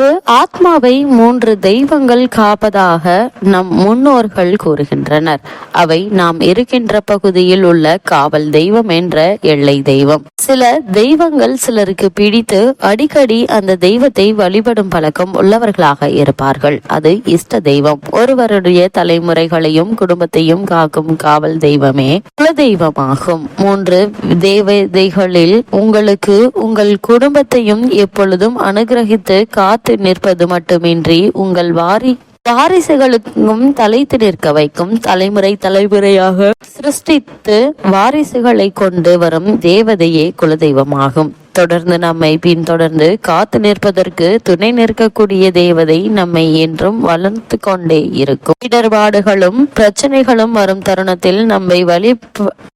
ஒரு ஆத்மாவை மூன்று தெய்வங்கள் காப்பதாக நம் முன்னோர்கள் கூறுகின்றனர். அவை நாம் இருக்கின்ற பகுதியில் உள்ள காவல் தெய்வம் என்ற எல்லை தெய்வம். சில தெய்வங்கள் சிலருக்கு பிடித்து அடிக்கடி அந்த தெய்வத்தை வழிபடும் பழக்கம் உள்ளவர்களாக இருப்பார்கள். அது இஷ்ட தெய்வம். ஒருவருடைய தலைமுறைகளையும் குடும்பத்தையும் காக்கும் காவல் தெய்வமே குல தெய்வமாகும் மூன்று தேவதைகளில் உங்களுக்கு உங்கள் குடும்பத்தையும் எப்பொழுதும் அனுகிரகித்து காத்து நிற்பது மட்டுமின்றி உங்கள் வாரி வாரிசுகளுக்கும் தலைத்து நிற்க வைக்கும் தலைமுறை தலைமுறையாக சிருஷ்டித்து வாரிசுகளை கொண்டு வரும் தேவதையே குலதெய்வமாகும். தொடர்ந்து நம்மை பின்தொடர்ந்து காத்து நிற்பதற்கு துணை நிற்கக்கூடிய தேவதை நம்மை என்றும் வளர்த்து கொண்டே இருக்கும். இடர்பாடுகளும் பிரச்சனைகளும் வரும் தருணத்தில் நம்மை வழி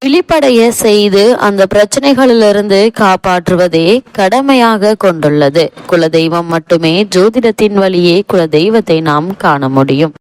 விழிப்படைய செய்து அந்த பிரச்சனைகளிலிருந்து காப்பாற்றுவதே கடமையாக கொண்டுள்ளது. குலதெய்வம் மட்டுமே ஜோதிடத்தின் வழியே குலதெய்வத்தை நாம் காண முடியும்.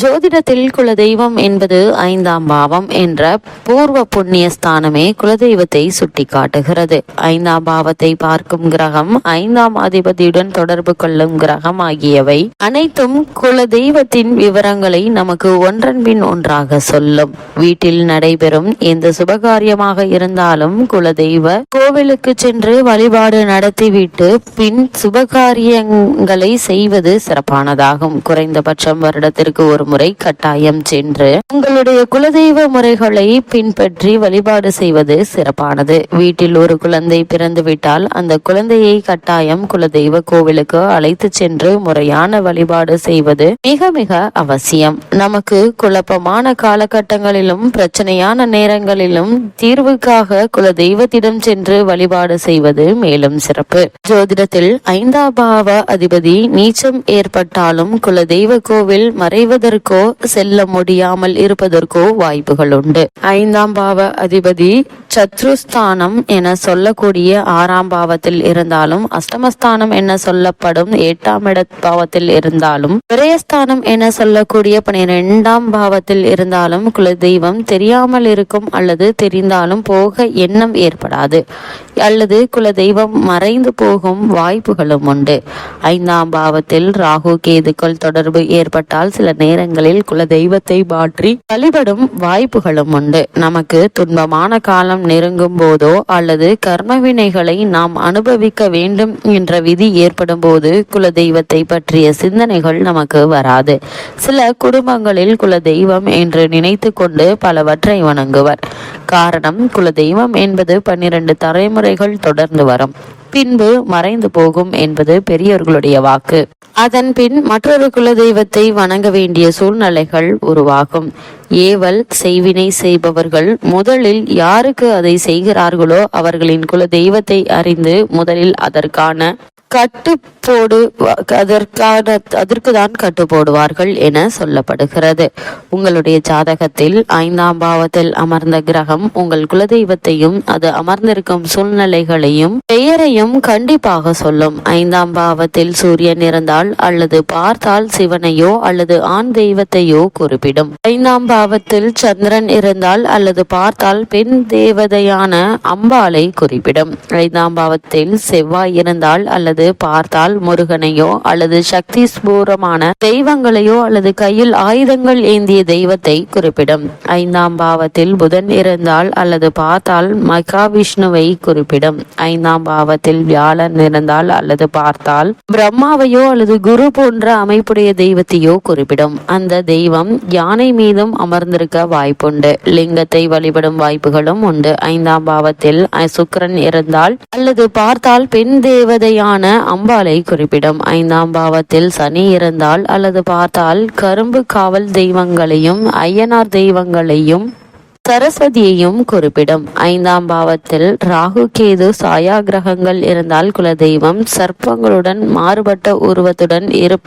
ஜோதிடத்தில் குலதெய்வம் என்பது ஐந்தாம் பாவம் என்ற பூர்வ புண்ணிய ஸ்தானமே குலதெய்வத்தை சுட்டி காட்டுகிறது ஐந்தாம் பாவத்தை பார்க்கும் கிரகம் ஐந்தாம் அதிபதியுடன் தொடர்பு கொள்ளும் கிரகம் ஆகியவை அனைத்தும் குலதெய்வத்தின் விவரங்களை நமக்கு ஒன்றன் பின் ஒன்றாக சொல்லும். வீட்டில் நடைபெறும் எந்த சுபகாரியமாக இருந்தாலும் குலதெய்வ கோவிலுக்கு சென்று வழிபாடு நடத்திவிட்டு பின் சுபகாரியங்களை செய்வது சிறப்பானதாகும். குறைந்தபட்சம் வருடத்திற்கு ஒரு ஒரு முறை கட்டாயம் சென்று உங்களுடைய குலதெய்வ முறைகளை பின்பற்றி வழிபாடு செய்வது சிறப்பானது. வீட்டில் ஒரு குழந்தை பிறந்துவிட்டால் அந்த குழந்தையை கட்டாயம் குலதெய்வ கோவிலுக்கு அழைத்து சென்று முறையான வழிபாடு செய்வது மிக மிக அவசியம். நமக்கு குழப்பமான காலகட்டங்களிலும் பிரச்சனையான நேரங்களிலும் தீர்வுக்காக குலதெய்வத்திடம் சென்று வழிபாடு செய்வது மேலும் சிறப்பு. ஜோதிடத்தில் ஐந்தாபாவ அதிபதி நீச்சம் ஏற்பட்டாலும் குலதெய்வ கோவில் மறைவதற்கு இருப்பதற்கோ செல்ல முடியாமல் இருப்பதற்கோ வாய்ப்புகள் உண்டு. ஐந்தாம் பாவ அதிபதி சத்ருஸ்தானம் என சொல்லக்கூடிய ஆறாம் பாவத்தில் இருந்தாலும் அஷ்டமஸ்தானம் என சொல்லப்படும் எட்டாம் இட பாவத்தில் இருந்தாலும் விரயஸ்தானம் என சொல்லக்கூடிய பனிரெண்டாம் பாவத்தில் இருந்தாலும் குலதெய்வம் தெரியாமல் இருக்கும் அல்லது தெரிந்தாலும் போக எண்ணம் ஏற்படாது அல்லது குலதெய்வம் மறைந்து போகும் வாய்ப்புகளும் உண்டு. ஐந்தாம் பாவத்தில் ராகு கேதுக்கள் தொடர்பு ஏற்பட்டால் சில நேரங்களில் குலதெய்வத்தை மாற்றி வழிபடும் வாய்ப்புகளும் உண்டு. நமக்கு துன்பமான காலம் நெருங்கும் போதோ அல்லது கர்மவினைகளை நாம் அனுபவிக்க வேண்டும் என்ற விதி ஏற்படும் போது குல தெய்வத்தை பற்றிய சிந்தனைகள் நமக்கு வராது. சில குடும்பங்களில் குலதெய்வம் என்று நினைத்து கொண்டு பலவற்றை வணங்குவர். காரணம் குலதெய்வம் என்பது பன்னிரண்டு தலைமுறைகள் தொடர்ந்து வரும். பின்பு மறைந்து போகும் என்பது பெரியவர்களுடைய வாக்கு. அதன் பின் மற்றொரு குலதெய்வத்தை வணங்க வேண்டிய சூழ்நிலைகள் உருவாகும். ஏவல் செய்வினை செய்பவர்கள் முதலில் யாருக்கு அதை செய்கிறார்களோ அவர்களின் குல தெய்வத்தை அறிந்து முதலில் அதற்கான கட்டுப்போடு அதற்கான அதற்கு தான் கட்டு போடுவார்கள் என சொல்லப்படுகிறது. உங்களுடைய ஜாதகத்தில் ஐந்தாம் பாவத்தில் அமர்ந்த கிரகம் உங்கள் குலதெய்வத்தையும் அது அமர்ந்திருக்கும் சூழ்நிலைகளையும் பெயரையும் கண்டிப்பாக சொல்லும். ஐந்தாம் பாவத்தில் சூரியன் இருந்தால் அல்லது பார்த்தால் சிவனையோ அல்லது ஆண் தெய்வத்தையோ குறிப்பிடும். ஐந்தாம் பாவத்தில் சந்திரன் இருந்தால் அல்லது பார்த்தால் பெண் தேவதையான அம்பாளை குறிப்பிடும். ஐந்தாம் பாவத்தில் செவ்வாய் இருந்தால் அல்லது அல்லது பார்த்தால் முருகனையோ அல்லது சக்தி ஸ்பூரமான தெய்வங்களையோ அல்லது கையில் ஆயுதங்கள் ஏந்திய தெய்வத்தை குறிப்பிடும். ஐந்தாம் பாவத்தில் புதன் இருந்தால் அல்லது பார்த்தால் மகாவிஷ்ணுவை குறிப்பிடும். ஐந்தாம் பாவத்தில் வியாழன் இருந்தால் அல்லது பார்த்தால் பிரம்மாவையோ அல்லது குரு போன்ற அமைப்புடைய தெய்வத்தையோ குறிப்பிடும். அந்த தெய்வம் யானை மீதும் அமர்ந்திருக்க வாய்ப்புண்டு. லிங்கத்தை வழிபடும் வாய்ப்புகளும் உண்டு. ஐந்தாம் பாவத்தில் சுக்கரன் இருந்தால் அல்லது பார்த்தால் பெண் தேவதையான அம்பாலை குறிப்பிடும். ஐந்தாம் பாவத்தில் சனி இருந்தால் அல்லது பார்த்தால் கரும்பு காவல் தெய்வங்களையும் ஐயனார் தெய்வங்களையும் சரஸ்வதியையும் குறிப்பிடும். ஐந்தாம் பாவத்தில் ராகு கேது சாயா கிரகங்கள் இருந்தால் குலதெய்வம் சர்ப்பங்களுடன் மாறுபட்ட உருவத்துடன் இரு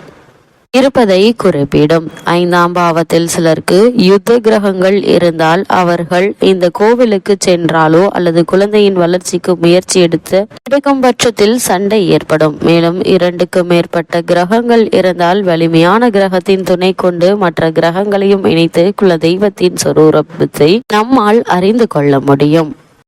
இருப்பதை குறிப்பிடும். ஐந்தாம் பாவத்தில் சிலருக்கு யுத்த கிரகங்கள் இருந்தால் அவர்கள் இந்த கோவிலுக்கு சென்றாலோ அல்லது குழந்தையின் வளர்ச்சிக்கு முயற்சி எடுத்து கிடைக்கும் பட்சத்தில் சண்டை ஏற்படும். மேலும் இரண்டுக்கு மேற்பட்ட கிரகங்கள் இருந்தால் வலிமையான கிரகத்தின் துணை கொண்டு மற்ற கிரகங்களையும் இணைத்து குல தெய்வத்தின் சொரூபத்தை நம்மால் அறிந்து கொள்ள முடியும்.